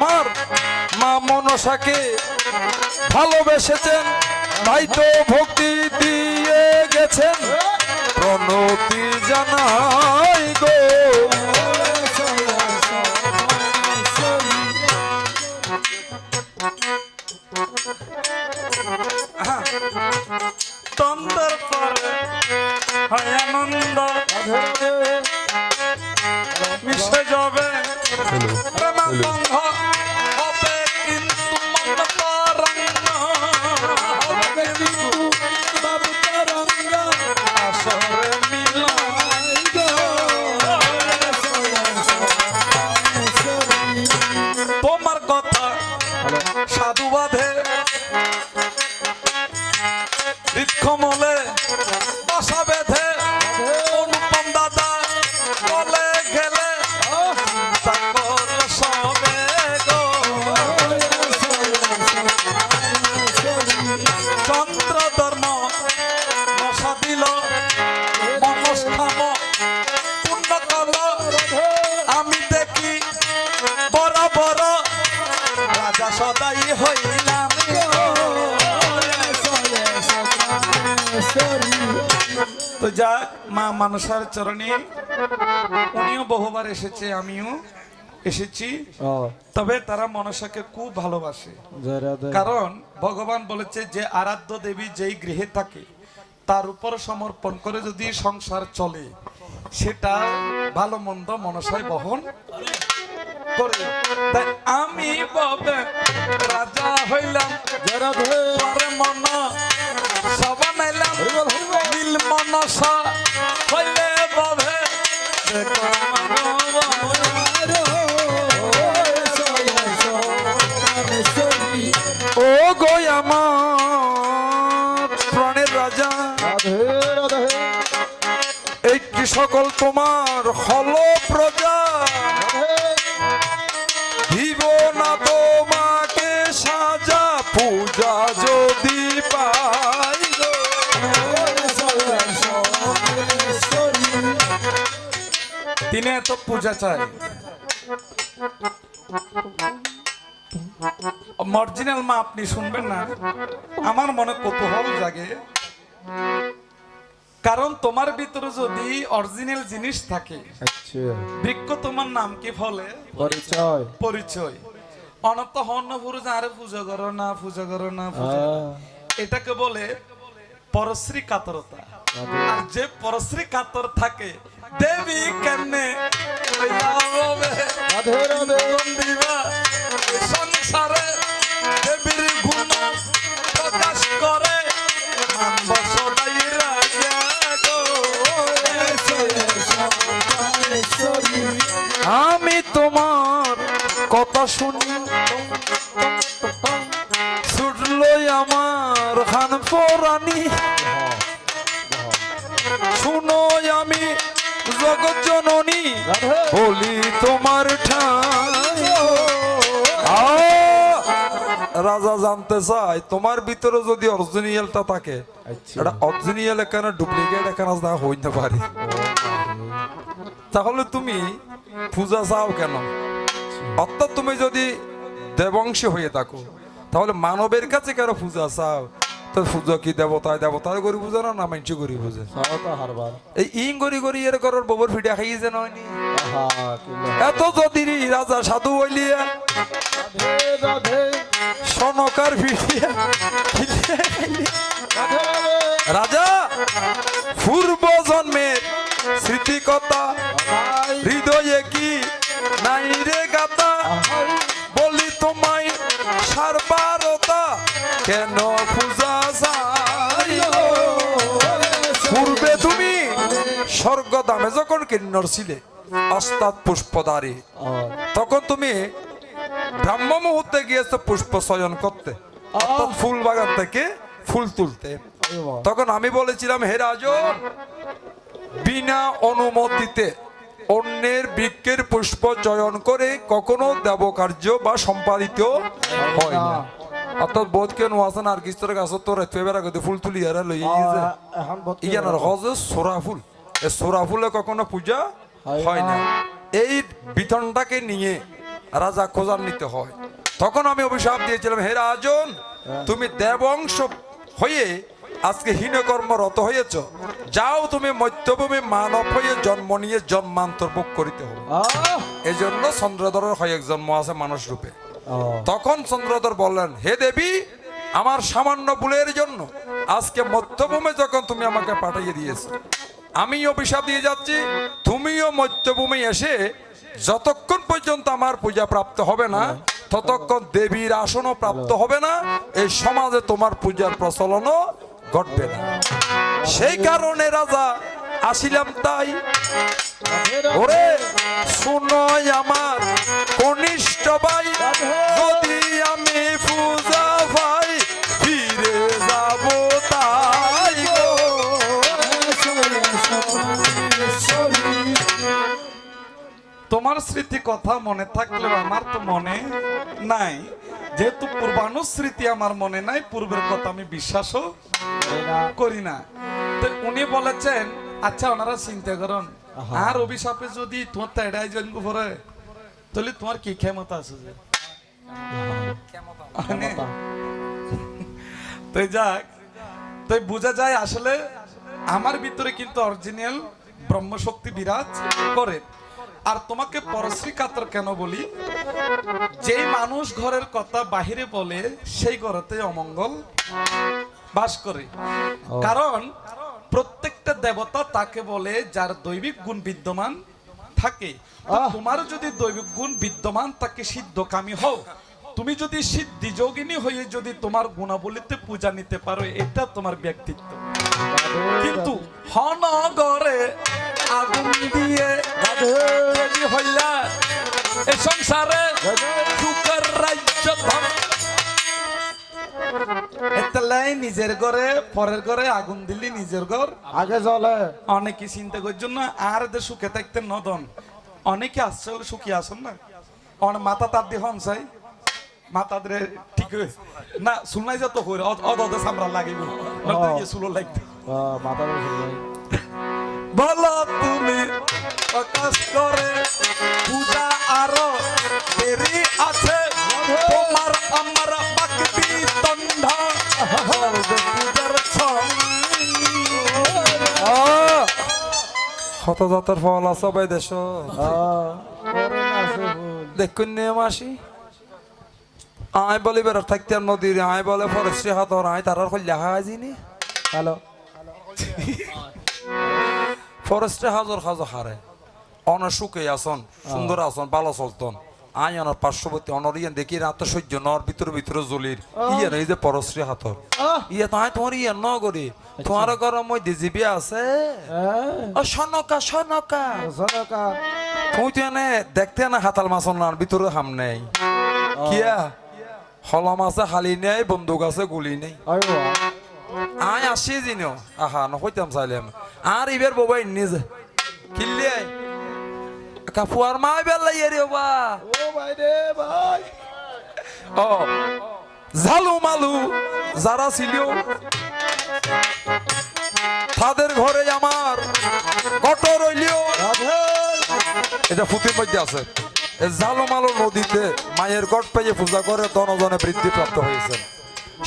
আমার মা মনসাকে ভালোবেসেছেন তাই তো ভক্তি দিয়ে গেছেন। প্রণতি জানাই গো। তন্দর পরে হয় আনন্দ মিশে যাবে প্রেমের সাধু তো যাক মা মানসার চরণে উনিও বহুবার এসেছে আমিও এসেছি। তবে তারা মনসাকে খুব ভালোবাসে। কারণ ভগবান বলেছে যে আরাধ্য দেবী যেই গৃহে থাকে তার উপর সমর্পণ করে যদি সংসার চলে সেটা ভালো মন্দ মনসায় বহন করে। তাই আমি রাজা হইলাম। পরে মন সবা মনসা হইলে ববে ও গো আমার প্রাণের রাজা। এই কৃষকল সকল তোমার হল প্রজা। এত পূজা চাই। অরিজিনাল মা আপনি শুনবেন না। আমার মনে কৌতূহল জাগে। কারণ তোমার ভিতরে যদি অরিজিনাল জিনিস থাকে বৃক্ষ তোমার নাম কি ফলে পরিচয়। পরিচয়। অনত হন্য পুরুষ আরে পূজা করো না পূজা করো না পূজা করো না। এটাকে বলে পরশ্রী কাতরতা। আর যে পরশ্রী কাতর থাকে দেবী কেমনে? দিবা সংসারে দেবীর গুণ প্রকাশ করে। আমি তোমার কথা শুনি। ছুটলই আমার খান পরানি। শুনো আমি জগৎ জননী বলি তোমার রাজা জানতে চাই তোমার ভিতরে যদি অরিজিনালটা থাকে আচ্ছা। এটা অরিজিনাল এখানে ডুপ্লিকেট এখানে না হইতে পারে। তাহলে তুমি পূজা চাও কেন? অর্থাৎ তুমি যদি দেবংশী হয়ে থাকো তাহলে মানবের কাছে কেন পূজা চাও? তো পূজা কি দেবতায় না মানছি এই ইং এর ফিটা নয়নি এত যদি রাজা সাধু হইলিয়া রাধে রাধে সনকার ফিরিয়া রাধে রাধে রাজা পূর্ব জন্মের স্মৃতি কথা হৃদয়ে কি নাই রে গাতা বলি তোমায় সারবারতা কেন কিন্নর ছিলে অস্তাৎ পুষ্পদারি তখন তুমি ব্রাহ্ম মুহূর্তে গিয়েছো পুষ্প চয়ন করতে অর্থাৎ ফুল বাগান থেকে ফুল তুলতে। তখন আমি বলেছিলাম হে রাজন বিনা অনুমতিতে অন্যের বৃক্ষের পুষ্প চয়ন করে কখনো দেব কার্য বা সম্পাদিত হয় না। অর্থাৎ বোধ কেন আছেন আর কিস্তর গাছ তো রাখতে ফুল তুলি আর লই ইয়ানার হজে সোরা ফুল। সোরা ফুলে কখনো পূজা হয় না। এই বিতনটাকে নিয়ে রাজা খোঁজার নিতে হয়। তখন আমি অভিশাপ দিয়েছিলাম হে রাজন তুমি দেবংশ হয়ে আজকে হীনকর্মরত হয়েছ। যাও তুমি মধ্যভূমি মানব হয়ে জন্ম নিয়ে জন্মান্তর ভোগ করিতে হবে। এই জন্য চন্দ্রধরের হয় এক জন্ম আছে মানুষ রূপে। তখন চন্দ্রধর বললেন হে দেবী আমার সামান্য ভুলের জন্য আজকে মধ্যভূমে যখন তুমি আমাকে পাঠিয়ে দিয়েছ আমি অভিশাপ দিয়ে যাচ্ছি তুমিও মধ্যভূমি এসে যতক্ষণ পর্যন্ত আমার পূজা প্রাপ্ত হবে না ততক্ষণ দেবীর আসনও প্রাপ্ত হবে না এই সমাজে তোমার পূজার প্রচলনও ঘটবে না। সেই কারণে রাজা আসিলাম তাই। ওরে শুনয় আমার কনিষ্ঠ ভাই তোমার স্মৃতি কথা মনে থাকলেও আমার তো মনে নাই। যেহেতু পূর্বাণু স্মৃতি আমার মনে নাই পূর্বের কথা আমি বিশ্বাসও করি না। তো উনি বলেছেন আচ্ছা ওনারা চিন্তা করুন। আর অভিশাপে যদি তোমার তেড়াই জন্ম করে তাহলে তোমার কি ক্ষমতা আছে যে? মানে, তো যাক তো বোঝা যায় আসলে আমার ভিতরে কিন্তু অরিজিনাল ব্রহ্মশক্তি বিরাজ করে। আর তোমাকে পরশ্রী কাতর কেন বলি? যেই মানুষ ঘরের কথা বাহিরে বলে সেই ঘরেতে অমঙ্গল বাস করে। কারণ প্রত্যেকটা দেবতা তাকে বলে যার দৈবিক গুণ বিদ্যমান থাকে। তোমার যদি দৈবিক গুণ বিদ্যমান থাকে সিদ্ধকামী হও। তুমি যদি সিদ্ধি যোগিনী হয়ে যদি তোমার গুণাবলীতে পূজা নিতে পারো এটা তোমার ব্যক্তিত্ব। কিন্তু হনগরে আগুন দিয়ে তৈরি হইলা এ সংসারে সুখের রাজ্য এতলাই নিজের ঘরে পরের ঘরে আগুন দিলি নিজের ঘর। আগে চলে অনেকে চিন্তা করছেন না আর এদের সুখে থাকতে নদন অনেকে আসছে হলে সুখী আসেন না। অনেক মাথা তার দিয়ে হন চাই মাথা দিয়ে ঠিক না শুনাই যত হইল অদ অদ সামরা লাগিব। ইয়ে সুলো লাগবে। মাথা বলো প্রকাশ করে পূজা আরও দেরি আছে। তোমার আমার বাকবি তন্ড। পূজার হতজাতের ফল আছে ভাই দেশ। দেখুন নিয়ে মাসি। আয় বলে বেড়ার থাকতে নদীর আয় বলে ফরেস্ট্রি হাতর আয় তারার লেখা আছিনি হ্যালো। ফরেস্টে হাজার হাজার হারে। অনেক সুখে আসন সুন্দর আসন ভালো চলতন। আই অনার পার্শ্ববর্তী অনর ইয়ান দেখি রাত সহ্য নর ভিতরে ভিতরে জলির ইয়ে এই যে পরশ্রী হাতর আহ, ইয়ে তাই তোমার ইয়ে ন করি। তোমার আছে। ও সনকা সনকা। সনকা। তো এনে দেখতে না হাতাল মাছ নার ভিতরে হাম নেই। কিয়া? হলম আছে হালি নেই বন্দুক আছে গুলি নেই। আয় আসি জিনিও। আহা নকইতাম চাইলাম আর ইবের বাবাই নিজে কিল্লি আই কাপুয়ার মাই বেলাই রে বা ও ভাই রে ভাই। ও ঝালু মালু যারা ছিল তাদের ঘরে আমার কত রইলিও এটা ফুতির মধ্যে আছে। এই ঝালু মালু নদীতে মায়ের গট পেয়ে পূজা করে দনজনে বৃদ্ধি প্রাপ্ত হয়েছে।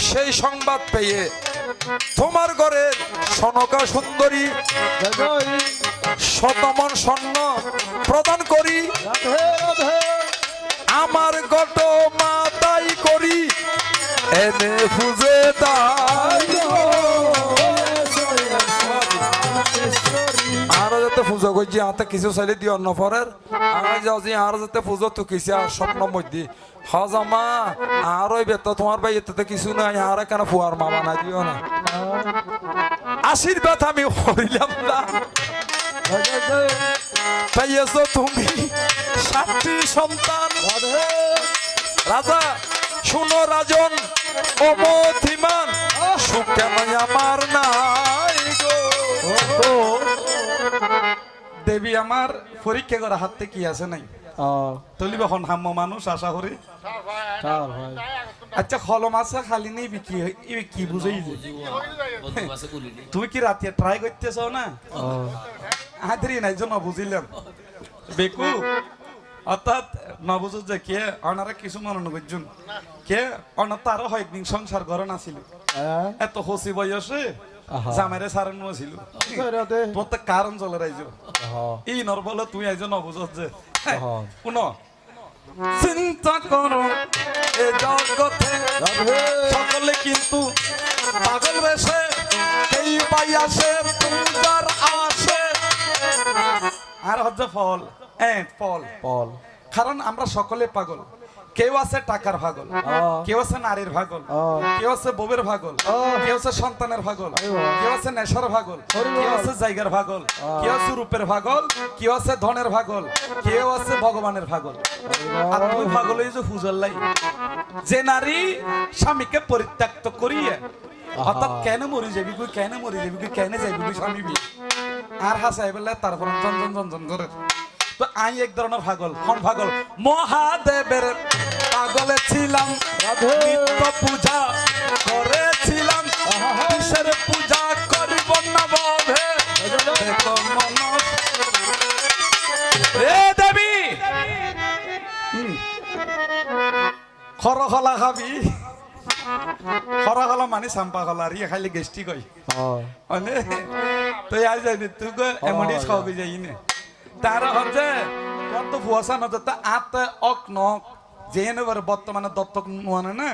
সেই সংবাদ পেয়ে তোমার ঘরের সনকা সুন্দরী শতমন স্বর্ণ প্রদান করি। আমার গট মাতাই করি। এনে ফুজে তাই। যাতে পুজো করছি হাতে কিছু চাইলে দিও অন্য পরের। আমি যাও যে আর যাতে পুজো কিছু আর স্বপ্ন মধ্যে। হজামা আর ওই বেত তোমার ভাই এতে কিছু নাই আর কেন ফুয়ার মামা না দিও না। আশীর্বাদ আমি হরিলাম না। পাইয়েছ তুমি সাতটি সন্তান। রাজা শুনো রাজন অমথিমান সুখ কেন আমার নাই গো। দেবী আমার পরীক্ষা করা হাতে কি আছে নাই? তলিব এখন হাম্য মানুষ আশা করি। আচ্ছা খলম আছে খালি নেই বিকি ই কি বুঝাই তুমি কি রাতে ট্রাই করতেছ না? হাতরি নাই জন্য বুঝিলাম বেকু অর্থাৎ নবুজ যে কে অনারা কিছু মনে নবুজন কে অনা তারও হয়দিন সংসার ঘরে নাছিল। হ্যাঁ? এত হসি বয়সে। জামাইরে সারানো ছিল প্রত্যেক কারণ চলে রাইজো। হ্যাঁ এই নরবলে তুই আইজ নবুজ যে। হ্যাঁ। শুন। চিন্তা করো এ জগতে সকলে কিন্তু পাগল বেশে এই পাই আসে আর হচ্ছে ফল হ্যাঁ ফল। বল কারণ আমরা সকলে পাগল। কেউ আছে টাকার ভাগল কেউ আছে নারীর ভাগল কেউ আছে বউয়ের ভাগল কেউ আছে সন্তানের ভাগল কেউ আছে নেশার ভাগল কেউ আছে জায়গার ভাগল কেউ আছে রূপের ভাগল কেউ আছে ধনের ভাগল কেউ আছে ভগবানের ভাগল। আর তুমি হয়ে যে হুজল্লাই যে নারী স্বামীকে পরিত্যক্ত করিয়ে অর্থাৎ কেন মরি যাবি কেন মরি যাবি কেন যাবি স্বামী আর হাসাই বলে তারপর জনজন জনজন করে তো আই এক ধরনের পাগল কোন পাগল? মহাদেবের পাগলে ছিলাম। নিত্য পূজা করেছিলাম। কিসের পূজা করিব না বধে। দেখো মনস। এ দেবী! খরখলা খাবি। খরখলা মানে চাম্পা খলা ইয়ে খাইলে গেষ্টিক হয় হ্যাঁ মানে তুই আজ যাবি তুই এমনি খাওয়াবি যাই নে তার হচ্ছে তোর তো ভুয়াশা না তা আত অক নক যে নেবার বর্তমানে দত্তক নোয়ানে না?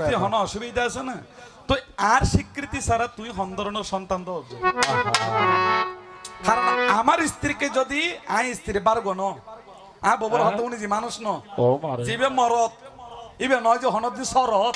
তুই হন অসুবিধা আছে না? তো আর স্বীকৃতি ছাড়া তুই হন্দরণের সন্তান তো। কারণ আমার স্ত্রীকে যদি আই স্ত্রী পারব ন আ ববর হতে উনি যে মানুষ ন জিবে মরত ইবে নয় যে হনদ শরৎ